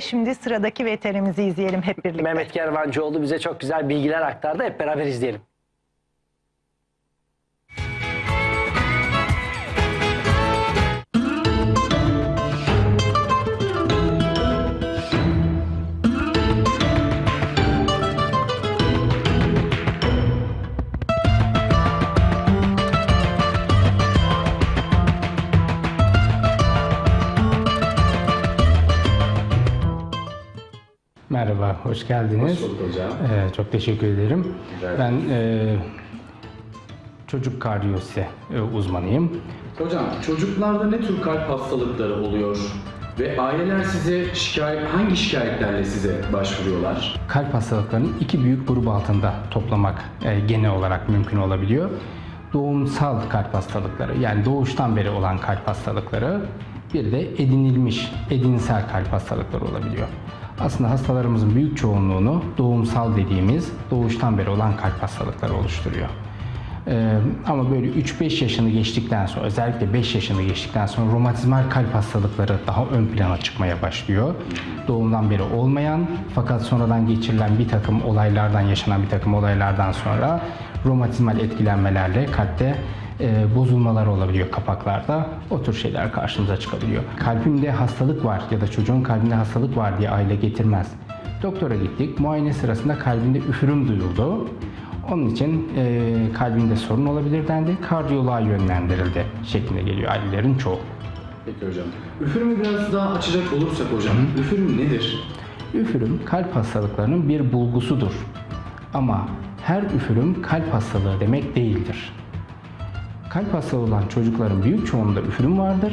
şimdi sıradaki veterimizi izleyelim hep birlikte. Mehmet Kervancıoğlu bize çok güzel bilgiler aktardı. Hep beraber izleyelim. Hoş geldiniz. Hoş bulduk hocam. Ee, çok teşekkür ederim. Rica Ben e, çocuk kardiyolojisi e, uzmanıyım. Hocam çocuklarda ne tür kalp hastalıkları oluyor ve aileler size şikayet hangi şikayetlerle size başvuruyorlar? Kalp hastalıklarını iki büyük grup altında toplamak e, genel olarak mümkün olabiliyor. Doğumsal kalp hastalıkları, yani doğuştan beri olan kalp hastalıkları, bir de edinilmiş, edinsel kalp hastalıkları olabiliyor. Aslında hastalarımızın büyük çoğunluğunu doğumsal dediğimiz doğuştan beri olan kalp hastalıkları oluşturuyor. Ee, ama böyle 3-5 yaşını geçtikten sonra özellikle 5 yaşını geçtikten sonra romatizmal kalp hastalıkları daha ön plana çıkmaya başlıyor. Doğumdan beri olmayan fakat sonradan geçirilen bir takım olaylardan yaşanan bir takım olaylardan sonra romatizmal etkilenmelerle kalpte e, bozulmalar olabiliyor kapaklarda. O tür şeyler karşımıza çıkabiliyor. Kalbimde hastalık var ya da çocuğun kalbinde hastalık var diye aile getirmez. Doktora gittik. Muayene sırasında kalbinde üfürüm duyuldu. Onun için e, kalbinde sorun olabilir dendi. Kardiyoloğa yönlendirildi şeklinde geliyor ailelerin çoğu. Peki hocam. Üfürümü biraz daha açacak olursak hocam, üfürüm nedir? Üfürüm kalp hastalıklarının bir bulgusudur. Ama her üfürüm kalp hastalığı demek değildir. Kalp hastalığı olan çocukların büyük çoğunda üfürüm vardır.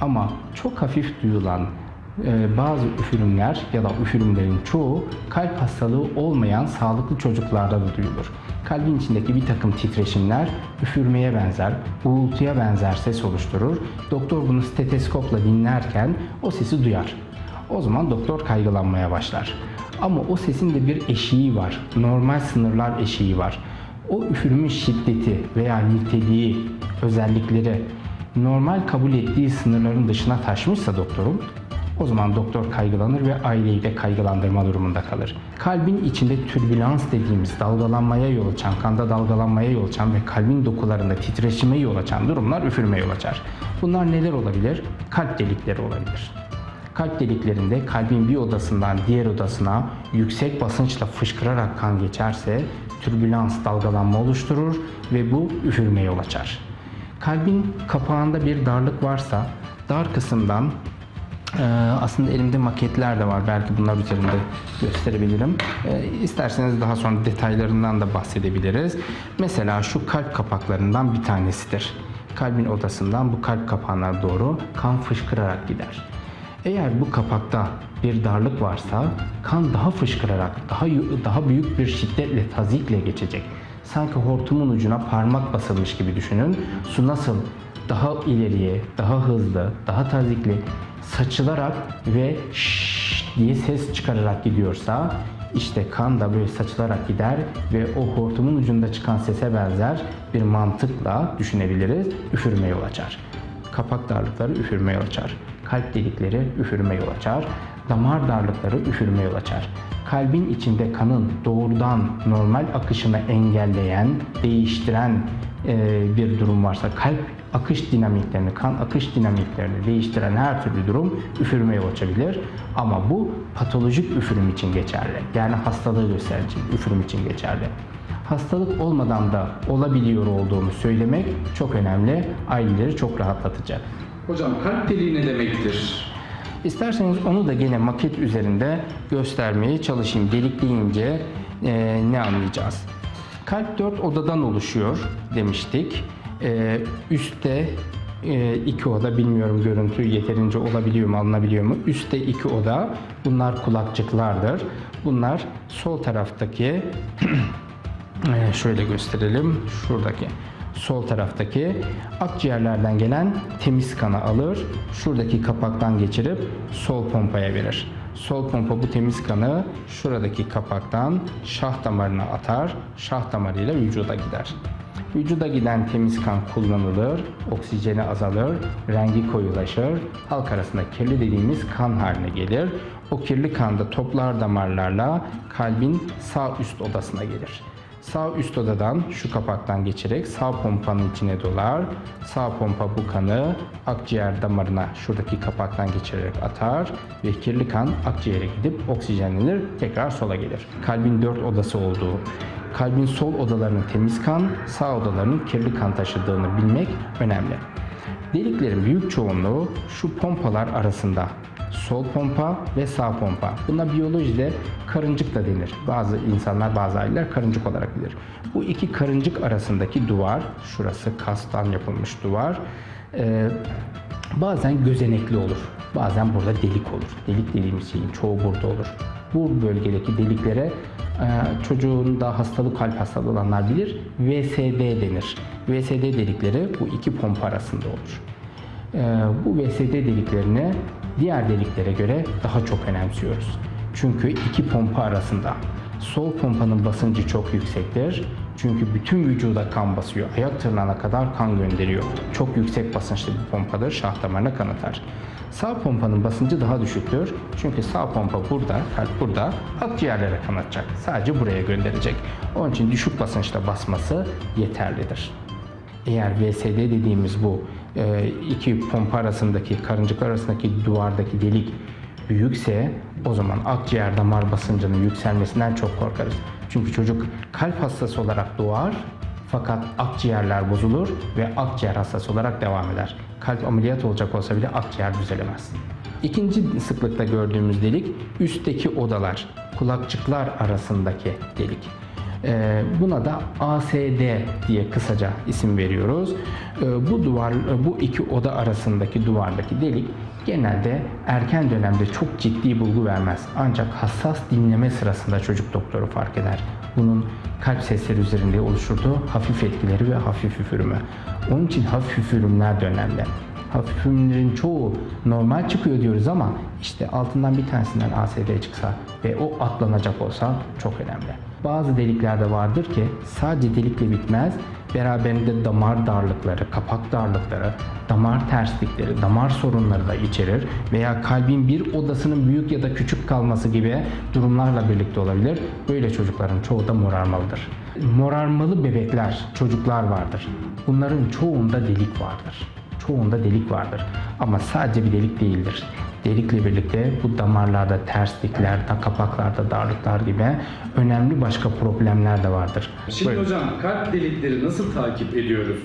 Ama çok hafif duyulan e, bazı üfürümler ya da üfürümlerin çoğu kalp hastalığı olmayan sağlıklı çocuklarda da duyulur. Kalbin içindeki bir takım titreşimler üfürmeye benzer, uğultuya benzer ses oluşturur. Doktor bunu steteskopla dinlerken o sesi duyar. O zaman doktor kaygılanmaya başlar. Ama o sesin de bir eşiği var. Normal sınırlar eşiği var. O üfürümün şiddeti veya niteliği, özellikleri normal kabul ettiği sınırların dışına taşmışsa doktorun o zaman doktor kaygılanır ve aileyi de kaygılandırma durumunda kalır. Kalbin içinde türbülans dediğimiz dalgalanmaya yol açan, kanda dalgalanmaya yol açan ve kalbin dokularında titreşime yol açan durumlar üfürme yol açar. Bunlar neler olabilir? Kalp delikleri olabilir. Kalp deliklerinde kalbin bir odasından diğer odasına yüksek basınçla fışkırarak kan geçerse türbülans dalgalanma oluşturur ve bu üfürme yol açar. Kalbin kapağında bir darlık varsa dar kısımdan ee, aslında elimde maketler de var. Belki bunlar üzerinde gösterebilirim. Ee, isterseniz daha sonra detaylarından da bahsedebiliriz. Mesela şu kalp kapaklarından bir tanesidir. Kalbin odasından bu kalp kapağına doğru kan fışkırarak gider. Eğer bu kapakta bir darlık varsa kan daha fışkırarak, daha daha büyük bir şiddetle, tazikle geçecek. Sanki hortumun ucuna parmak basılmış gibi düşünün. Su nasıl daha ileriye, daha hızlı, daha tazikli saçılarak ve şşş diye ses çıkararak gidiyorsa işte kan da böyle saçılarak gider ve o hortumun ucunda çıkan sese benzer bir mantıkla düşünebiliriz. Üfürme yol açar. Kapak darlıkları üfürme yol açar. Kalp delikleri üfürme yol açar. Damar darlıkları üfürme yol açar. Kalbin içinde kanın doğrudan normal akışını engelleyen, değiştiren e, bir durum varsa kalp akış dinamiklerini, kan akış dinamiklerini değiştiren her türlü durum üfürmeye açabilir. Ama bu patolojik üfürüm için geçerli. Yani hastalığı gösteren için, üfürüm için geçerli. Hastalık olmadan da olabiliyor olduğunu söylemek çok önemli. Aileleri çok rahatlatacak. Hocam kalp deliği ne demektir? İsterseniz onu da gene maket üzerinde göstermeye çalışayım. Delik deyince e, ne anlayacağız? Kalp dört odadan oluşuyor demiştik. E, üstte e, iki oda bilmiyorum görüntü yeterince olabiliyor mu alınabiliyor mu? Üstte iki oda bunlar kulakçıklardır. Bunlar sol taraftaki e, şöyle gösterelim şuradaki sol taraftaki akciğerlerden gelen temiz kanı alır. Şuradaki kapaktan geçirip sol pompaya verir. Sol pompa bu temiz kanı şuradaki kapaktan şah damarına atar. Şah damarıyla vücuda gider. Vücuda giden temiz kan kullanılır, oksijeni azalır, rengi koyulaşır, halk arasında kirli dediğimiz kan haline gelir. O kirli kan da toplar damarlarla kalbin sağ üst odasına gelir. Sağ üst odadan şu kapaktan geçerek sağ pompanın içine dolar. Sağ pompa bu kanı akciğer damarına şuradaki kapaktan geçirerek atar ve kirli kan akciğere gidip oksijenlenir tekrar sola gelir. Kalbin dört odası olduğu, kalbin sol odalarının temiz kan, sağ odalarının kirli kan taşıdığını bilmek önemli. Deliklerin büyük çoğunluğu şu pompalar arasında. Sol pompa ve sağ pompa. Buna biyolojide karıncık da denir. Bazı insanlar, bazı aileler karıncık olarak bilir. Bu iki karıncık arasındaki duvar, şurası kastan yapılmış duvar, e, bazen gözenekli olur. Bazen burada delik olur. Delik dediğimiz şeyin çoğu burada olur. Bu bölgedeki deliklere e, çocuğunda hastalık kalp hastalığı olanlar bilir. VSD denir. VSD delikleri bu iki pompa arasında olur. Ee, bu VSD deliklerini diğer deliklere göre daha çok önemsiyoruz. Çünkü iki pompa arasında sol pompanın basıncı çok yüksektir. Çünkü bütün vücuda kan basıyor. Ayak tırnağına kadar kan gönderiyor. Çok yüksek basınçlı bir pompadır. Şah damarına kan atar. Sağ pompanın basıncı daha düşüktür. Çünkü sağ pompa burada, kalp burada, akciğerlere kan atacak. Sadece buraya gönderecek. Onun için düşük basınçta basması yeterlidir. Eğer VSD dediğimiz bu e, iki pompa arasındaki, karıncıklar arasındaki duvardaki delik büyükse o zaman akciğer damar basıncının yükselmesinden çok korkarız. Çünkü çocuk kalp hastası olarak doğar fakat akciğerler bozulur ve akciğer hastası olarak devam eder. Kalp ameliyat olacak olsa bile akciğer düzelemez. İkinci sıklıkta gördüğümüz delik üstteki odalar, kulakçıklar arasındaki delik. Ee, Buna da ASD diye kısaca isim veriyoruz. Ee, Bu duvar, bu iki oda arasındaki duvardaki delik genelde erken dönemde çok ciddi bulgu vermez. Ancak hassas dinleme sırasında çocuk doktoru fark eder. Bunun kalp sesleri üzerinde oluşturduğu hafif etkileri ve hafif üfürümü. Onun için hafif üfürümler de önemli. Hafifimlerin çoğu normal çıkıyor diyoruz ama işte altından bir tanesinden ASD çıksa ve o atlanacak olsa çok önemli. Bazı deliklerde vardır ki sadece delikle bitmez, beraberinde damar darlıkları, kapak darlıkları, damar terslikleri, damar sorunları da içerir veya kalbin bir odasının büyük ya da küçük kalması gibi durumlarla birlikte olabilir. Böyle çocukların çoğu da morarmalıdır. Morarmalı bebekler, çocuklar vardır. Bunların çoğunda delik vardır çoğunda delik vardır. Ama sadece bir delik değildir. Delikle birlikte bu damarlarda terslikler, da kapaklarda darlıklar gibi önemli başka problemler de vardır. Şimdi Buyurun. hocam kalp delikleri nasıl takip ediyoruz?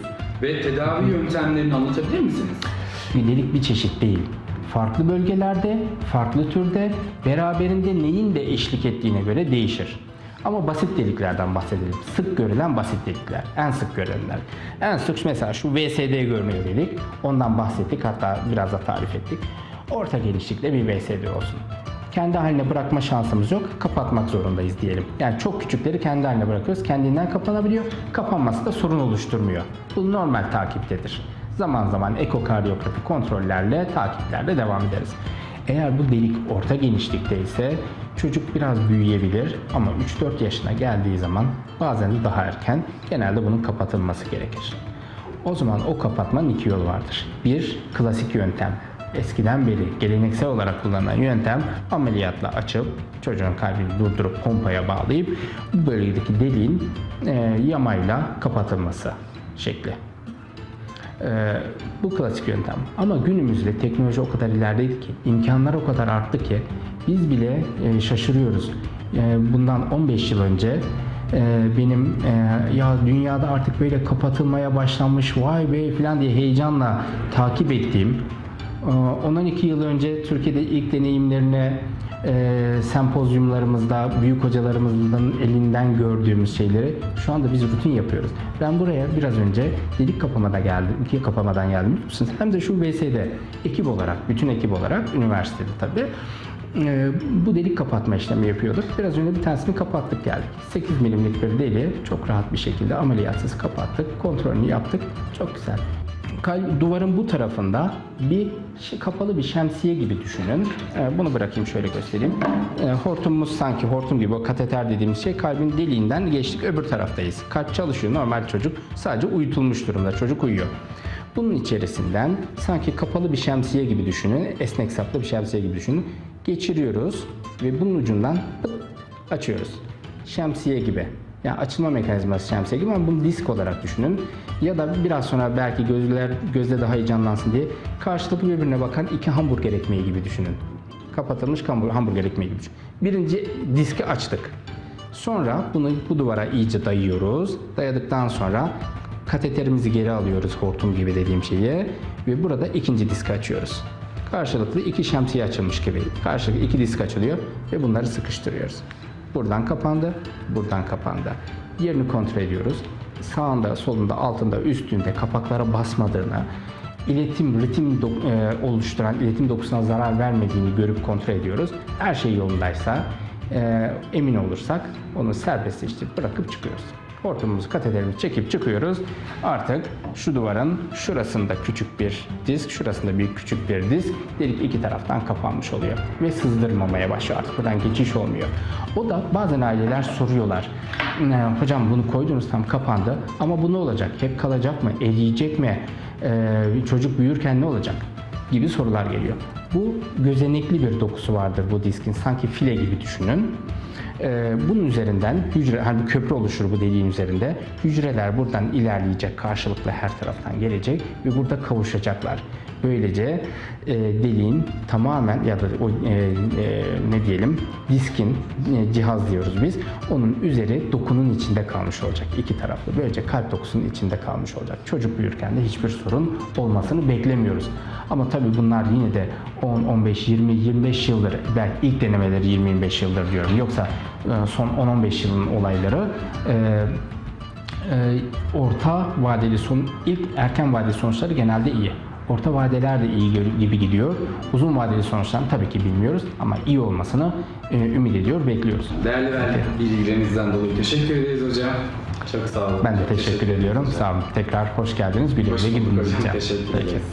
Ve tedavi yöntemlerini anlatabilir misiniz? Bir delik bir çeşit değil. Farklı bölgelerde, farklı türde, beraberinde neyin de eşlik ettiğine göre değişir. Ama basit deliklerden bahsedelim. Sık görülen basit delikler. En sık görülenler. En sık mesela şu VSD görmeli delik. Ondan bahsettik hatta biraz da tarif ettik. Orta genişlikte bir VSD olsun. Kendi haline bırakma şansımız yok. Kapatmak zorundayız diyelim. Yani çok küçükleri kendi haline bırakıyoruz. Kendinden kapanabiliyor. Kapanması da sorun oluşturmuyor. Bu normal takiptedir. Zaman zaman ekokardiyografi kontrollerle, takiplerle devam ederiz. Eğer bu delik orta genişlikte ise çocuk biraz büyüyebilir ama 3-4 yaşına geldiği zaman bazen de daha erken genelde bunun kapatılması gerekir. O zaman o kapatmanın iki yolu vardır. Bir, klasik yöntem. Eskiden beri geleneksel olarak kullanılan yöntem ameliyatla açıp çocuğun kalbini durdurup pompaya bağlayıp bu bölgedeki deliğin e, yamayla kapatılması şekli. Ee, bu klasik yöntem. Ama günümüzde teknoloji o kadar ilerideydi ki, imkanlar o kadar arttı ki biz bile e, şaşırıyoruz. E, bundan 15 yıl önce e, benim e, ya dünyada artık böyle kapatılmaya başlanmış vay be falan diye heyecanla takip ettiğim e, 12 yıl önce Türkiye'de ilk deneyimlerine e, sempozyumlarımızda büyük hocalarımızın elinden gördüğümüz şeyleri şu anda biz rutin yapıyoruz. Ben buraya biraz önce delik kapamada geldim, iki kapamadan geldim musunuz? Hem de şu VSD ekip olarak, bütün ekip olarak üniversitede tabii. e, bu delik kapatma işlemi yapıyorduk. Biraz önce bir tanesini kapattık geldik. 8 milimlik bir deliği çok rahat bir şekilde ameliyatsız kapattık. Kontrolünü yaptık. Çok güzel. Duvarın bu tarafında bir kapalı bir şemsiye gibi düşünün. Ee, bunu bırakayım şöyle göstereyim. Ee, hortumumuz sanki hortum gibi o kateter dediğimiz şey kalbin deliğinden geçtik öbür taraftayız. Kalp çalışıyor normal çocuk sadece uyutulmuş durumda çocuk uyuyor. Bunun içerisinden sanki kapalı bir şemsiye gibi düşünün, esnek saplı bir şemsiye gibi düşünün. geçiriyoruz ve bunun ucundan açıyoruz. Şemsiye gibi. Yani açılma mekanizması şemsiye gibi ama bunu disk olarak düşünün. Ya da biraz sonra belki gözler gözde daha iyi canlansın diye karşılıklı birbirine bakan iki hamburger ekmeği gibi düşünün. Kapatılmış hamburger, ekmeği gibi düşünün. Birinci diski açtık. Sonra bunu bu duvara iyice dayıyoruz. Dayadıktan sonra kateterimizi geri alıyoruz hortum gibi dediğim şeyi ve burada ikinci diski açıyoruz. Karşılıklı iki şemsiye açılmış gibi. Karşılıklı iki disk açılıyor ve bunları sıkıştırıyoruz. Buradan kapandı, buradan kapandı. Yerini kontrol ediyoruz. Sağında, solunda, altında, üstünde kapaklara basmadığını, iletim, ritim e, oluşturan iletim dokusuna zarar vermediğini görüp kontrol ediyoruz. Her şey yolundaysa, e, emin olursak onu serbestleştirip bırakıp çıkıyoruz. Hortumumuzu, kateterimizi çekip çıkıyoruz. Artık şu duvarın şurasında küçük bir disk, şurasında büyük küçük bir disk. Delik iki taraftan kapanmış oluyor. Ve sızdırmamaya başlıyor artık. Buradan geçiş olmuyor. O da bazen aileler soruyorlar. "Ne, Hocam bunu koydunuz tam kapandı ama bu ne olacak? Hep kalacak mı? Eriyecek mi? Ee, çocuk büyürken ne olacak? gibi sorular geliyor. Bu gözenekli bir dokusu vardır bu diskin. Sanki file gibi düşünün. Ee, bunun üzerinden hücre, hani köprü oluşur bu deliğin üzerinde. Hücreler buradan ilerleyecek, karşılıklı her taraftan gelecek ve burada kavuşacaklar. Böylece e, deliğin tamamen ya da o e, e, ne diyelim diskin e, cihaz diyoruz biz. Onun üzeri dokunun içinde kalmış olacak iki taraflı. Böylece kalp dokusunun içinde kalmış olacak. Çocuk büyürken de hiçbir sorun olmasını beklemiyoruz. Ama tabii bunlar yine de 10, 15, 20, 25 yıldır belki ilk denemeleri 20-25 yıldır diyorum. Yoksa e, son 10-15 yılın olayları e, e, orta vadeli son ilk erken vadeli sonuçları genelde iyi. Orta vadeler de iyi gibi gidiyor. Uzun vadeli sonuçlarını tabii ki bilmiyoruz ama iyi olmasını e, ümit ediyor, bekliyoruz. Değerli verdiğiniz bilgilerinizden dolayı teşekkür ederiz hocam. Çok sağ olun. Ben de teşekkür ediyorum. Sağ olun. Tekrar hoş geldiniz. Güle güle gidin hocam. Teşekkür ederiz.